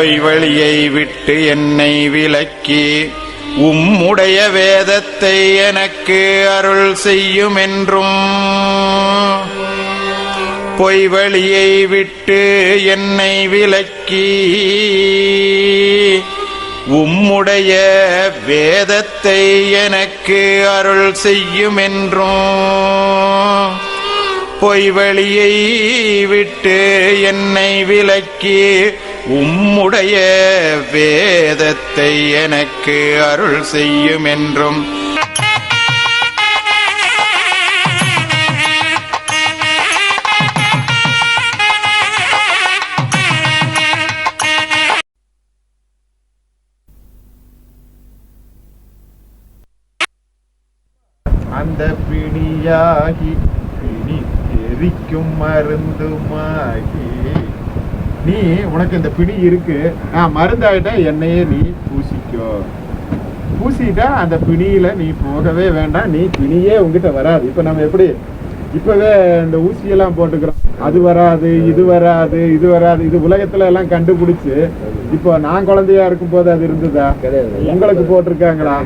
பொய் வழியை விட்டு என்னை விலக்கி உம்முடைய வேதத்தை எனக்கு அருள் செய்யும் என்றும் பொய் வழியை விட்டு என்னை விலக்கி உம்முடைய வேதத்தை எனக்கு அருள் செய்யும் என்றும் பொய் வழியை விட்டு என்னை விலக்கி உம்முடைய வேதத்தை எனக்கு அருள் செய்யும் என்றும் அந்த பிணியாகி பிணி எரிக்கும் மருந்துமாகி. நீ உனக்கு இந்த பிணி இருக்கு. நான் மருந்தாயிட்டா என்னையே நீ பூசிக்கோ. பூசிட்டா அந்த பிணியில நீ போகவே வேண்டாம். நீ பிணியே உங்ககிட்ட வராது. இப்ப நம்ம எப்படி இப்பவே இந்த ஊசியெல்லாம் போட்டுக்கிறோம். அது வராது இது வராது இது வராது. இது உலகத்துல எல்லாம் கண்டுபிடிச்சு இப்போ நான் குழந்தையா இருக்கும் போது அது இருந்ததா. உங்களுக்கு போட்டிருக்காங்களா?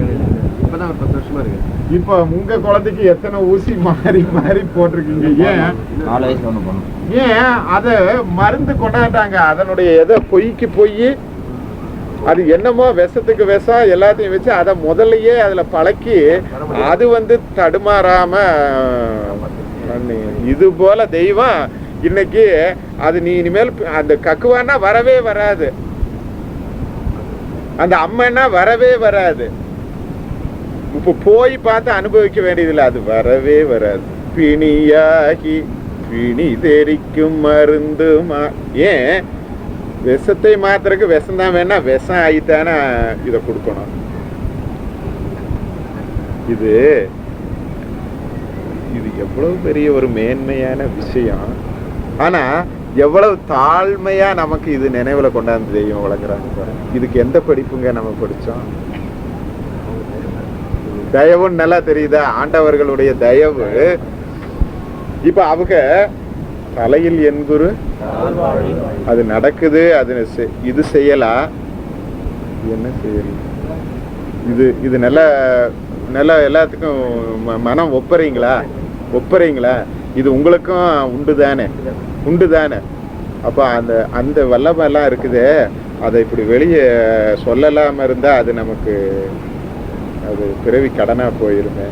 இப்பதான் ஒரு பத்து வருஷமா இருக்கு. இப்போ உங்க குழந்தைக்கு எத்தனை ஊசி மாறி மாறி போட்டிருக்கீங்க? ஏன்? நாலு வயசுல ஒண்ணு பண்ணும். ஏன்? அத மருந்து கொண்டாண்டாங்க அதனுடைய எதை பொய்க்கு பொய் அது என்னமோ விஷத்துக்கு விஷம் எல்லாத்தையும் வச்சு அதை முதல்லயே அதுல பழக்கி அது வந்து தடுமாறாம இது போல தெய்வம் இன்னைக்கு அது நீ இனிமேல் அந்த கக்குவானா வரவே வராது. அந்த அம்மன்னா வரவே வராது. இப்போ போய் பார்த்து அனுபவிக்க வேண்டியதில்லை அது வரவே வராது பிணியாகி பிணி தெரிக்கும் மருந்து மா- ஏன் விஷத்தை மாத்திரக்கு விஷம் தான் வேணா விஷம் ஆகித்தானே இதை கொடுக்கணும் இது இது எவ்வளவு பெரிய ஒரு மேன்மையான விஷயம் ஆனா எவ்வளவு தாழ்மையா நமக்கு இது நினைவுல கொண்டாந்து தெய்வம் வழங்குறாங்க இதுக்கு எந்த படிப்புங்க நம்ம படிச்சோம் தயவுன்னு நல்லா தெரியுதா? ஆண்டவர்களுடைய தயவு. இப்ப அவங்க தலையில் என் குரு அது நடக்குது அது இது செய்யலாம் என்ன செய்யலாம் இது இது நல்ல நல்ல எல்லாத்துக்கும் ம- மனம் ஒப்புறீங்களா? ஒப்புறீங்களா? இது உங்களுக்கும் உண்டு தானே? உண்டு தானே? அப்போ அந்த அந்த வல்லமெல்லாம் இருக்குதே. அதை இப்படி வெளியே சொல்லலாமல் இருந்தா அது நமக்கு அது பிறவி கடனா போயிருமே.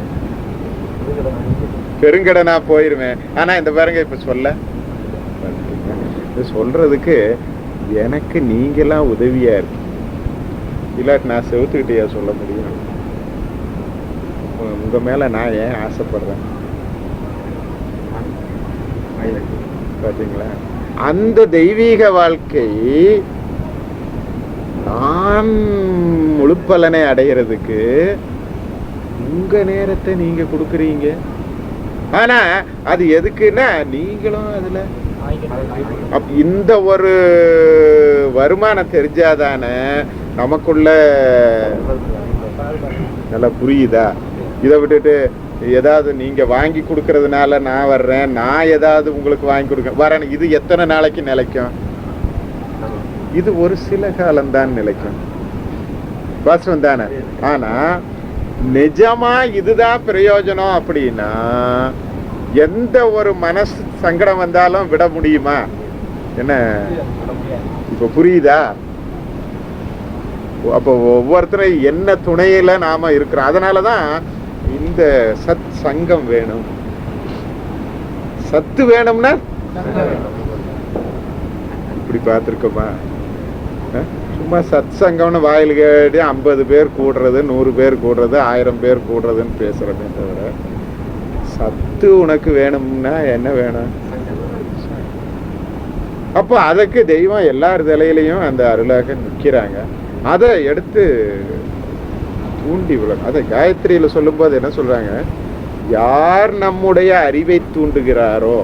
பெருங்கடனா போயிருமே. ஆனா இந்த பாருங்க இப்ப சொல்ல. இது சொல்றதுக்கு எனக்கு நீங்கெல்லாம் உதவியா இருக்கு. இல்லாட்டி நான் செவத்துக்கிட்டையா சொல்ல முடியும்? உங்க மேல நான் ஏன் ஆசைப்படுறேன்? பாத்தீங்களா? அந்த தெய்வீக வாழ்க்கை நான் முழுப்பலனை அடைகிறதுக்கு உங்க நேரத்தை நீங்க கொடுக்குறீங்க. ஆனா அது எதுக்குன்னா நீங்களும் அதுல அப் இந்த ஒரு வருமானம் தெரிஞ்சாதானே நமக்குள்ள நல்லா புரியுதா? இதை விட்டுட்டு ஏதாவது நீங்க வாங்கி கொடுக்கறதுனால நான் வர்றேன் நான் ஏதாவது உங்களுக்கு வாங்கி கொடுக்க வரேன். இது எத்தனை நாளைக்கு நிலைக்கும்? இது ஒரு சில காலம்தான் நிலைக்கும். வாஸ்தவம் தானே. ஆனா நிஜமா இதுதான் பிரயோஜனம் அப்படின்னா எந்த ஒரு மனசு சங்கடம் வந்தாலும் விட முடியுமா? என்ன? இப்ப புரியுதா? அப்போ ஒவ்வொருத்தரும் என்ன துணையில நாம இருக்கிறோம். அதனாலதான் இந்த சத் சங்கம் வேணும். சத்து வேணும்னா? இப்படி பார்த்துருக்கோமா? சும்மா சத் சங்கம்னு வாயில் கேடி ஐம்பது பேர் கூடுறது நூறு பேர் கூடுறது ஆயிரம் பேர் கூடுறதுன்னு பேசுறமே தவிர சத்து உனக்கு வேணும்னா என்ன வேணும்? அப்போ அதுக்கு தெய்வம் எல்லார் தலையிலையும் அந்த அருளாக நிற்கிறாங்க. அதை எடுத்து தூண்டி விளக்கும் அதை காயத்ரியில் சொல்லும்போது என்ன சொல்கிறாங்க யார் நம்முடைய அறிவை தூண்டுகிறாரோ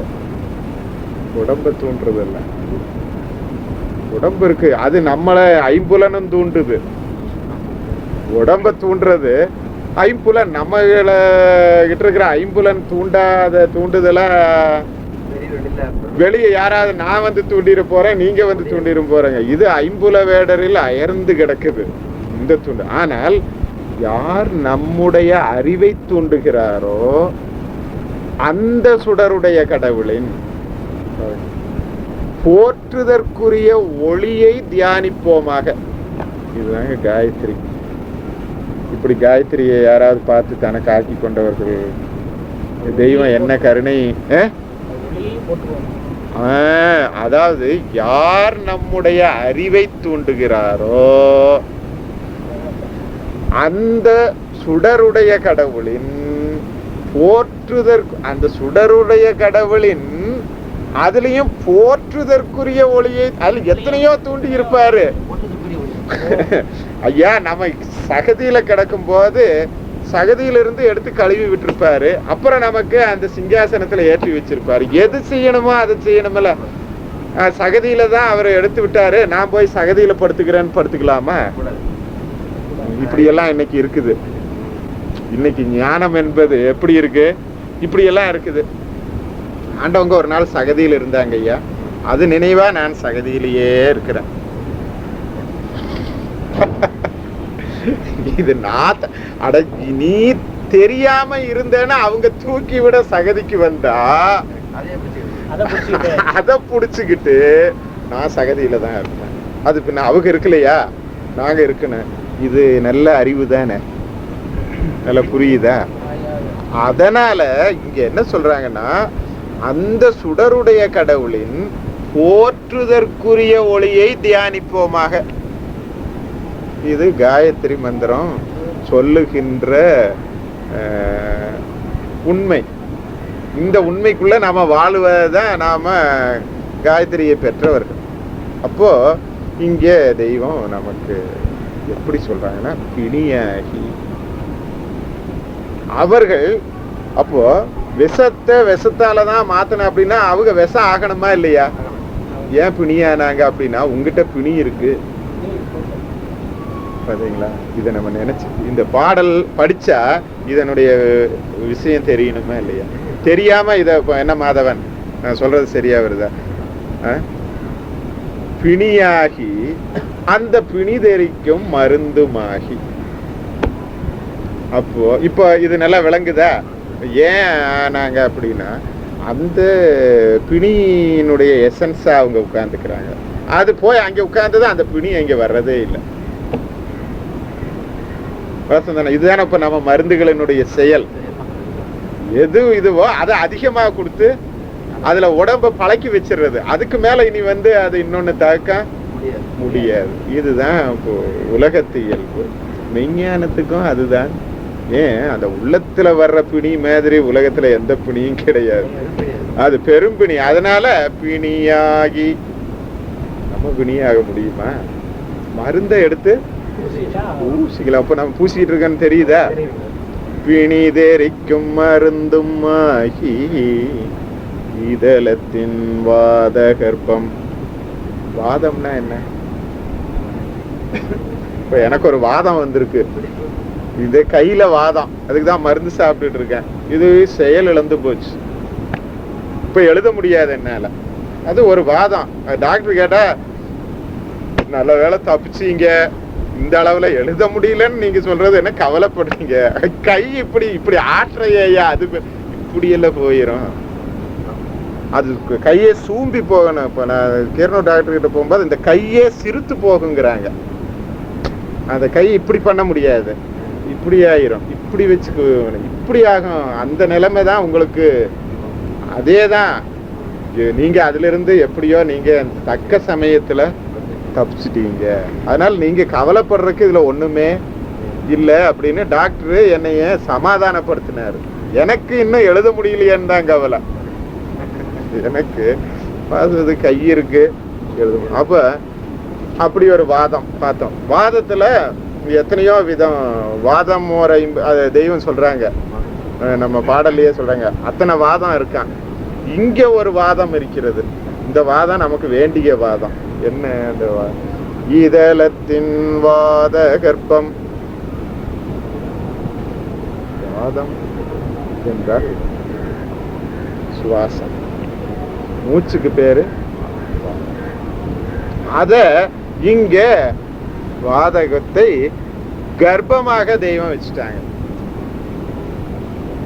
உடம்ப தூண்டுறதில்லை. உடம்பு இருக்கு. அது நம்மளை ஐம்புலனும் தூண்டுது. உடம்ப தூண்டுறது ஐம்புலன் நம்மள கிட்ட இருக்கிற ஐம்புலன் தூண்டாத தூண்டுதலா வெளியே யாராவது நான் வந்து தூண்டிட போறேன் நீங்க வந்து தூண்டிட போறேங்க. இது ஐம்புல வேடரில் அயர்ந்து கிடக்குது இந்த தூண்டு. ஆனால் யார் நம்முடைய அறிவை தூண்டுகிறாரோ அந்த சுடருடைய கடவுளின் போற்றுதற்குரிய ஒளியை தியானிப்போமாக. இதுதாங்க காயத்ரி. இப்படி காயத்ரியை யாராவது பார்த்து தனக்கு ஆக்கி கொண்டவர்கள் தெய்வம் என்ன கருணை அதாவது யார் நம்முடைய அறிவை தூண்டுகிறாரோ அந்த சுடருடைய கடவுளின் போற்றுதற்கு அந்த சுடருடைய கடவுளின் அதுலயும் போற்றுதற்குரிய ஒளியை அதில் எத்தனையோ தூண்டி இருப்பாரு. ஐயா நம்ம சகதியில கிடக்கும் போது சகதியிலிருந்து எடுத்து கழுவி விட்டுருப்பாரு. அப்புறம் நமக்கு அந்த சிங்காசனத்துல ஏற்றி வச்சிருப்பாரு. எது செய்யணுமோ அதை செய்யணுமில்ல. சகதியில தான் அவரை எடுத்து விட்டாரு. நான் போய் சகதியில படுத்துக்கிறேன்னு படுத்துக்கலாமா? இப்படி எல்லாம் இன்னைக்கு இருக்குது. இன்னைக்கு ஞானம் என்பது எப்படி இருக்கு? இப்படி எல்லாம் இருக்குது. ஆண்டவங்க ஒரு நாள் சகதியில் இருந்தாங்க ஐயா. அது நினைவா நான் சகதியிலேயே இருக்கிறேன். இது நான் அட நீ தெரியாம இருந்தேன்னா அவங்க தூக்கி விட சகதிக்கு வந்தா? அத புடிச்சுக்கிட்டு நான் சகதியில தான் இருப்பேன். அது பின்ன அவங்க இருக்கலையா? நாங்க இருக்கணும். இது நல்ல அறிவு தானே? நல்லா புரியுதா? அதனால இங்க என்ன சொல்றாங்கன்னா அந்த சுடருடைய கடவுளின் போற்றுதற்குரிய ஒளியை தியானிப்போமாக. இது காயத்ரி மந்திரம் சொல்லுகின்ற உண்மை. இந்த உண்மைக்குள்ள நாம வாழுவதான் நாம காயத்ரியை பெற்றவர்கள். அப்போ இங்கே தெய்வம் நமக்கு எப்படி சொல்றாங்கன்னா பிணியாகி. அவர்கள் அப்போ விஷத்தை விஷத்தால தான் மாத்தணும் அப்படின்னா அவங்க விஷம் ஆகணுமா இல்லையா? ஏன் பிணியானாங்க அப்படின்னா உங்ககிட்ட பிணி இருக்கு. பாத்தீங்களா? இதை நம்ம நினைச்சு இந்த பாடல் படிச்சா இதனுடைய விஷயம் தெரியணுமா இல்லையா? தெரியாம இத என்ன மாதவன்? நான் சொல்றது சரியா வருதா? பிணியாகி அந்த பிணி தெரிக்கும் மருந்துமாகி. அப்போ இப்போ இது நல்லா விளங்குதா? ஏன் நாங்க அப்படின்னா அந்த பிணியினுடைய எசன்ஸா அவங்க உட்கார்ந்துக்கிறாங்க. அது போய் அங்க உட்கார்ந்தது அந்த பிணி அங்க வர்றதே இல்லை. வாசந்தானே இதுதானே இப்ப நம்ம மருந்துகளினுடைய செயல். எது இதுவோ அதை அதிகமா கொடுத்து அதுல உடம்ப பழக்கி வச்சிடுறது. அதுக்கு மேல இனி வந்து அது இன்னொன்னு தாக்க? முடியாது. இதுதான் இப்போ உலகத்து இயல்பு. மெஞ்ஞானத்துக்கும் அதுதான். ஏன்? அந்த உள்ளத்துல வர்ற பிணி மாதிரி உலகத்துல எந்த பிணியும் கிடையாது. அது பெரும் பிணி. அதனால பிணியாகி நம்ம பிணியாக முடியுமா? மருந்தை எடுத்து பூசிக்கலாம் அப்ப நம்ம பூசிட்டு இருக்கோன்னு தெரியுதா? பிணி தெரிக்கும் மருந்தும் ஆகி இதழத்தின் வாத கர்ப்பம். வாதம்னா என்ன? இப்ப எனக்கு ஒரு வாதம் வந்திருக்கு. இது கையில வாதம். அதுக்கு தான் மருந்து சாப்பிட்டுட்டு இருக்கேன். இது செயல் இழந்து போச்சு. இப்ப எழுத முடியாது என்னால. அது ஒரு வாதம். டாக்டர் கேட்டா நல்ல வேலை தப்பிச்சீங்க. இந்த அளவுல எழுத முடியலன்னு நீங்க சொல்றது என்ன கவலைப்படுறீங்க? கை இப்படி இப்படி ஆற்றையா அது இப்படி எல்லாம் போயிரும். அது கையே சூம்பி போகணும். இப்ப நான் கிரணோ டாக்டர் கிட்ட போகும்போது இந்த கையே சிரித்து போகுங்கிறாங்க. அந்த கை இப்படி பண்ண முடியாது. இப்படி ஆயிரும் இப்படி வச்சுக்கு இப்படி ஆகும் அந்த நிலைமை தான் உங்களுக்கு. அதே தான் நீங்கள் அதிலிருந்து எப்படியோ நீங்கள் தக்க சமயத்தில் தப்பிச்சிட்டீங்க. அதனால் நீங்கள் கவலைப்படுறதுக்கு இதில் ஒன்றுமே இல்லை அப்படின்னு டாக்டர் என்னைய சமாதானப்படுத்தினாரு. எனக்கு இன்னும் எழுத முடியலையேன்னு தான் கவலை. எனக்கு அது கை இருக்கு. எழுத அப்போ அப்படி ஒரு வாதம் பார்த்தோம். வாதத்தில் எத்தனையோ விதம் வாதம் ஒரு அது தெய்வம் சொல்றாங்க. நம்ம பாடல்லையே சொல்றாங்க. அத்தனை வாதம் இருக்கான் இங்க ஒரு வாதம் இருக்கிறது. இந்த வாதம் நமக்கு வேண்டிய வாதம். என்ன அந்த வா- இதழத்தின் வாத கர்ப்பம் வாதம் என்றால் சுவாசம். மூச்சுக்கு பேரு அத இங்கே வாதகத்தை கர்ப்பமாக தெய்வம் வச்சுட்டாங்க.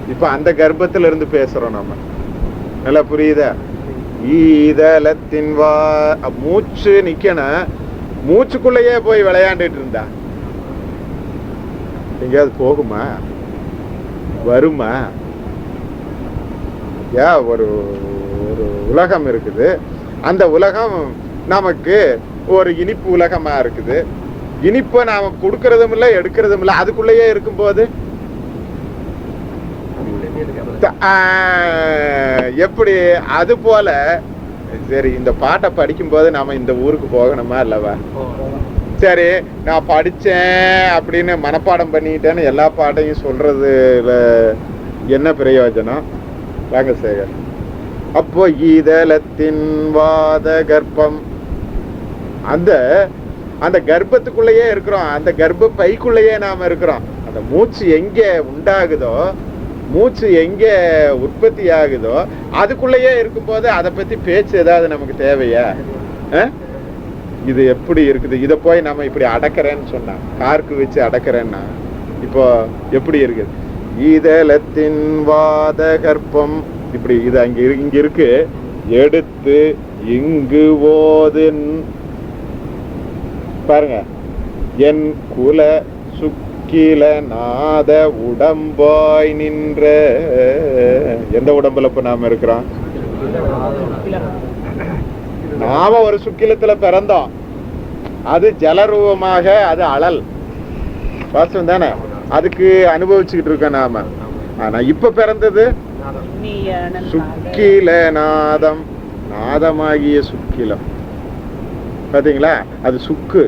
இப்ப அந்த கர்ப்பத்துல இருந்து பேசுறோம் நம்ம. நல்லா புரியுதா? ஈதலத்தின் வா மூச்சு நிக்கணும். மூச்சுக்குள்ளேயே போய் விளையாண்டுட்டு இருந்தா. எங்கேயாவது போகுமா? வருமா? யா ஒரு ஒரு உலகம் இருக்குது. அந்த உலகம் நமக்கு ஒரு இனிப்பு உலகமா இருக்குது. இனிப்பை நாம் கொடுக்கறதும் இல்லை எடுக்கிறதும் இல்லை. அதுக்குள்ளேயே இருக்கும்போது எப்படி? அது போல சரி இந்த பாட்டை படிக்கும்போது நாம இந்த ஊருக்கு போகணுமா இல்லவா? சரி நான் படித்தேன் அப்படின்னு மனப்பாடம் பண்ணிட்டேன்னு எல்லா பாட்டையும் சொல்கிறது என்ன பிரயோஜனம்? வாங்க சேகர். அப்போ ஈதலத்தின் வாத கர்ப்பம் அந்த அந்த கர்ப்பத்துக்குள்ளேயே இருக்கிறோம். அந்த கர்ப்ப பைக்குள்ளேயே நாம் இருக்கிறோம். அந்த மூச்சு எங்கே உண்டாகுதோ மூச்சு எங்கே உற்பத்தி ஆகுதோ அதுக்குள்ளேயே இருக்கும்போது அதை பற்றி பேச்சு ஏதாவது நமக்கு தேவையா? இது எப்படி இருக்குது? இதை போய் நம்ம இப்படி அடக்கிறேன்னு சொன்னா கார்க்கு வச்சு அடக்கிறேன்னா இப்போ எப்படி இருக்குது? ஈதலத்தின் வாத கர்ப்பம் இப்படி இது அங்கே இங்கே இருக்கு. எடுத்து இங்கு ஓதின் பாருங்க. என் குல சுக்கில நாத உடம்பாய் நின்ற. எந்த உடம்புல இப்ப நாம இருக்கிறோம்? நாம ஒரு சுக்கிலத்துல பிறந்தோம். அது ஜலரூபமாக அது அழல். வாஸ்தவம் தானே? அதுக்கு அனுபவிச்சுக்கிட்டு இருக்கோம் நாம. ஆனா இப்ப பிறந்தது சுக்கில நாதம். நாதமாகிய சுக்கிலம். பார்த்தீங்களா அது சுக்கு.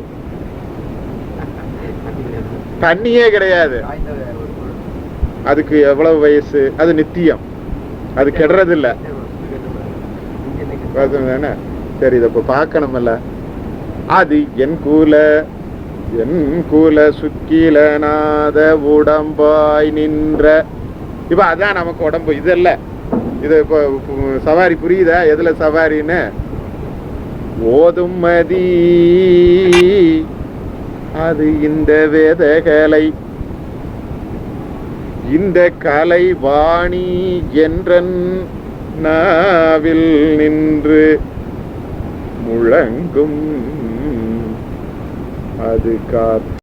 தண்ணியே கிடையாது. அதுக்கு எவ்வளவு வயசு? அது நித்தியம். அது கெடுறதில்ல. தானே சரி இதை இப்போ பார்க்கணும்ல அது என் கூல என் கூல சுக்கிலநாத உடம்பாய் நின்ற. இப்ப அதான் நமக்கு உடம்பு. இது இல்ல. இது இப்போ இப்போ சவாரி புரியுதா? எதுல சவாரின்னு? ஓதும் மதி. அது இந்த வேதகலை. இந்த கலை வாணி என்றன் நாவில் நின்று முழங்கும். அது காத்து